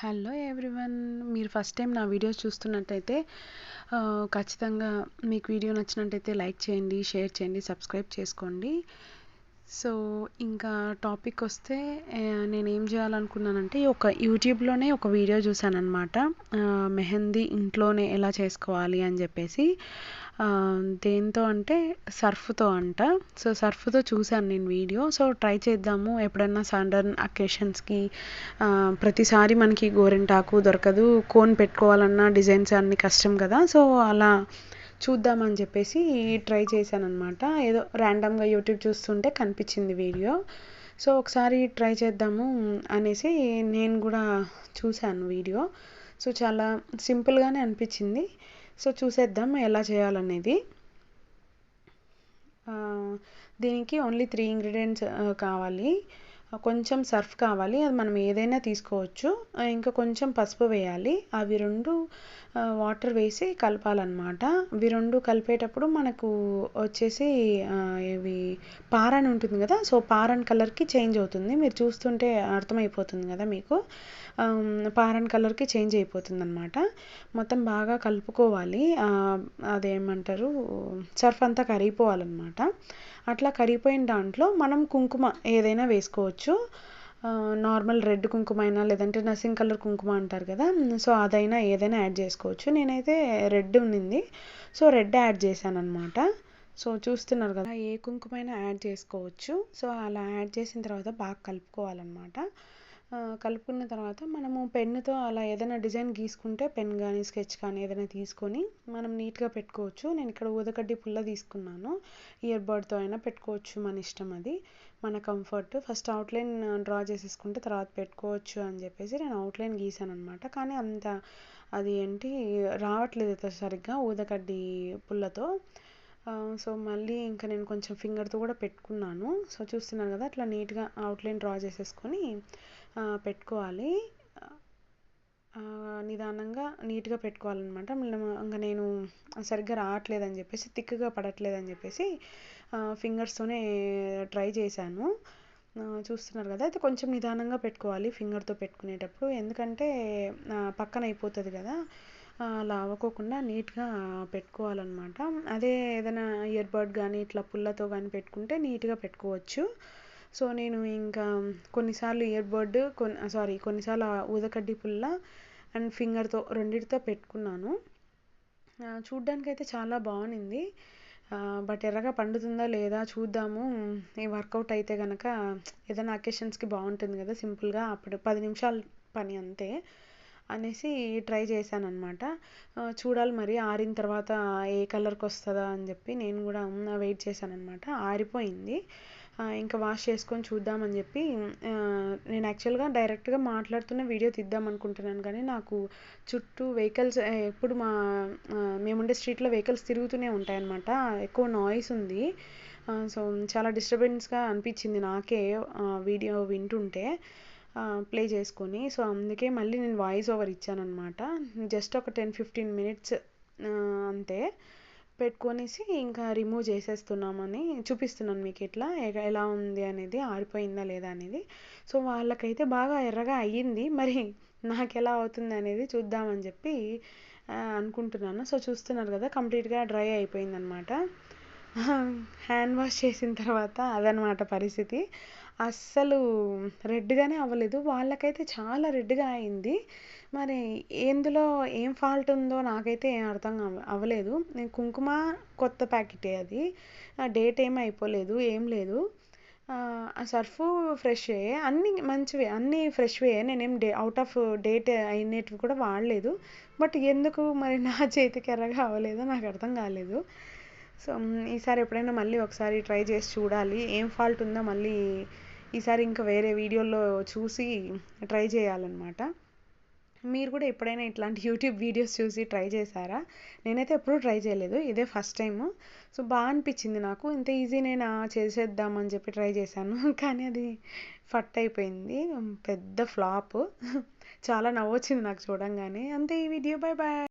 Hello everyone మీరు first time నా videos చూస్తున్నట్టయితే ఖచ్చితంగా మీకు వీడియో నచ్చినట్టయితే లైక్ చేయండి షేర్ చేయండి సబ్స్క్రైబ్ చేసుకోండి. సో ఇంకా టాపిక్ వస్తే నేను ఏం చేయాలనుకున్నానంటే ఒక యూట్యూబ్లోనే ఒక వీడియో చూశానమాట అనమాట మెహందీ ఇంట్లోనే ఎలా చేసుకోవాలి అని చెప్పేసి. దేంతో అంటే సర్ఫ్తో అంట. సో సర్ఫ్తో చూశాను నేను వీడియో. సో ట్రై చేద్దాము. ఎప్పుడన్నా సడన్ అకేషన్స్కి ప్రతిసారి మనకి గోరింటాకు దొరకదు. కోన్ పెట్టుకోవాలన్నా డిజైన్స్ అన్ని కష్టం కదా. సో అలా చూద్దామని చెప్పేసి ట్రై చేశాను అనమాట ఏదో ర్యాండమ్గా యూట్యూబ్ చూస్తుంటే కనిపించింది వీడియో. సో ఒకసారి ట్రై చేద్దాము అనేసి నేను కూడా చూశాను వీడియో. సో చాలా సింపుల్గానే అనిపించింది. సో చూసేద్దాం ఎలా చేయాలనేది. దీనికి ఓన్లీ త్రీ ఇంగ్రీడియంట్స్ కావాలి. కొంచెం సర్ఫ్ కావాలి. అది మనం ఏదైనా తీసుకోవచ్చు. ఇంకా కొంచెం పసుపు వేయాలి. అవి రెండు వాటర్ వేసి కలపాలన్నమాట. అవి రెండు కలిపేటప్పుడు మనకు వచ్చేసి ఇవి పారన్ ఉంటుంది కదా? సో పారన్ కలర్కి చేంజ్ అవుతుంది. మీరు చూస్తుంటే అర్థమైపోతుంది కదా మీకు? పారన్ కలర్కి చేంజ్ అయిపోతుంది అనమాట మొత్తం బాగా కలుపుకోవాలి. అదేమంటారు? సర్ఫ్ అంతా కరిగిపోవాలన్నమాట. అట్లా కరిగిపోయిన దాంట్లో మనం కుంకుమ ఏదైనా వేసుకోవచ్చు. నార్మల్ రెడ్ కుంకుమ అయినా లేదంటే నసింగ్ కలర్ కుంకుమ అంటారు కదా సో అదైనా ఏదైనా యాడ్ చేసుకోవచ్చు. నేనైతే రెడ్ ఉన్నింది సో రెడ్ యాడ్ చేశాను అనమాట సో చూస్తున్నారు కదా ఏ కుంకుమైనా యాడ్ చేసుకోవచ్చు. సో అలా యాడ్ చేసిన తర్వాత బాగా కలుపుకోవాలన్నమాట. కలుపుకున్న తర్వాత మనము పెన్నుతో అలా ఏదైనా డిజైన్ గీసుకుంటే పెన్ కానీ స్కెచ్ కానీ ఏదైనా తీసుకొని మనం నీట్గా పెట్టుకోవచ్చు. నేను ఇక్కడ ఊదకడ్డి పుల్ల తీసుకున్నాను. ఇయర్ బడ్తో అయినా పెట్టుకోవచ్చు మన ఇష్టం అది. మన కంఫర్ట్. ఫస్ట్ అవుట్లైన్ డ్రా చేసేసుకుంటే తర్వాత పెట్టుకోవచ్చు అని చెప్పేసి నేను అవుట్లైన్ గీసాను అనమాట కానీ అంత అది ఏంటి రావట్లేదు సరిగ్గా ఊదకడ్డి పుల్లతో. సో మళ్ళీ ఇంకా నేను కొంచెం ఫింగర్తో కూడా పెట్టుకున్నాను. సో చూస్తున్నారు కదా అట్లా నీట్గా అవుట్లైన్ డ్రా చేసేసుకొని పెట్టుకోవాలి. నిదానంగా నీట్గా పెట్టుకోవాలన్నమాట. ఇంకా నేను సరిగ్గా రావట్లేదని చెప్పేసి థిక్గా పడట్లేదని చెప్పేసి ఫింగర్స్తోనే ట్రై చేశాను. చూస్తున్నారు కదా అయితే కొంచెం నిదానంగా పెట్టుకోవాలి ఫింగర్తో పెట్టుకునేటప్పుడు. ఎందుకంటే పక్కన అయిపోతుంది కదా. అలా అవ్వకోకుండా నీట్గా పెట్టుకోవాలన్నమాట. అదే ఏదైనా ఇయర్ బడ్ కానీ ఇట్లా పుల్లతో కానీ పెట్టుకుంటే నీట్గా పెట్టుకోవచ్చు. సో నేను ఇంకా కొన్నిసార్లు ఇయర్ బడ్ కొన్ని సారీ కొన్నిసార్లు ఊదకడ్డి పుల్ల అండ్ ఫింగర్తో రెండిటితో పెట్టుకున్నాను. చూడ్డానికి అయితే చాలా బాగుంది బట్ ఎర్రగా పండుతుందా లేదా చూద్దాము. ఈ వర్కౌట్ అయితే కనుక ఏదైనా అకేషన్స్కి బాగుంటుంది కదా సింపుల్గా. అప్పుడు పది నిమిషాలు పని అంతే. అనేసి ట్రై చేశాను అనమాట చూడాలి మరి ఆరిన తర్వాత ఏ కలర్కి వస్తుందా అని చెప్పి నేను కూడా వెయిట్ చేశాను అనమాట ఆరిపోయింది ఇంకా వాష్ చేసుకొని చూద్దామని చెప్పి నేను యాక్చువల్గా డైరెక్ట్గా మాట్లాడుతున్న వీడియో తీద్దాం అనుకుంటున్నాను కానీ నాకు చుట్టూ వెహికల్స్ ఎప్పుడు మా మేముండే స్ట్రీట్లో వెహికల్స్ తిరుగుతూనే ఉంటాయన్నమాట. ఎక్కువ నాయిస్ ఉంది. సో చాలా డిస్టర్బెన్స్గా అనిపించింది నాకే వీడియో వింటుంటే. ప్లే చేసుకొని. సో అందుకే మళ్ళీ నేను వాయిస్ ఓవర్ ఇచ్చాను అనమాట జస్ట్ ఒక టెన్ ఫిఫ్టీన్ మినిట్స్ అంతే. పెట్టుకొనేసి ఇంకా రిమూవ్ చేసేస్తున్నామని చూపిస్తున్నాను మీకు ఇట్లా ఎలా ఉంది అనేది ఆరిపోయిందా లేదా అనేది. సో వాళ్ళకైతే బాగా ఎర్రగా అయ్యింది. మరి నాకు ఎలా అవుతుంది అనేది చూద్దామని చెప్పి అనుకుంటున్నాను. సో చూస్తున్నారు కదా కంప్లీట్గా డ్రై అయిపోయిందనమాట హ్యాండ్ వాష్ చేసిన తర్వాత అదనమాట పరిస్థితి. అస్సలు రెడ్గానే అవ్వలేదు. వాళ్ళకైతే చాలా రెడ్గా అయింది. మరి ఎందులో ఏం ఫాల్ట్ ఉందో నాకైతే ఏం అర్థం అవ్వలేదు. నేను కుంకుమ కొత్త ప్యాకెటే అది. డేట్ ఏం అయిపోలేదు ఏం లేదు. సర్ఫ్ ఫ్రెష్వే అన్నీ మంచివే అన్నీ ఫ్రెష్వే నేనేం డే అవుట్ ఆఫ్ డేట్ అయినవి కూడా వాడలేదు. బట్ ఎందుకు మరి నా చేతికి ఎర్రగా అవ్వలేదో నాకు అర్థం కాలేదు. సో ఈసారి ఎప్పుడైనా మళ్ళీ ఒకసారి ట్రై చేసి చూడాలి. ఏం ఫాల్ట్ ఉందో మళ్ళీ ఈసారి ఇంకా వేరే వీడియోల్లో చూసి ట్రై చేయాలన్నమాట. మీరు కూడా ఎప్పుడైనా ఇట్లాంటి యూట్యూబ్ వీడియోస్ చూసి ట్రై చేశారా? నేనైతే ఎప్పుడూ ట్రై చేయలేదు. ఇదే ఫస్ట్ టైము సో బాగా అనిపించింది నాకు. ఇంత ఈజీ నేను చేసేద్దామని చెప్పి ట్రై చేశాను. కానీ అది ఫట్ అయిపోయింది. పెద్ద ఫ్లాప్ చాలా నవ్వొచ్చింది నాకు చూడంగానే. అంతే ఈ వీడియో బాయ్ బాయ్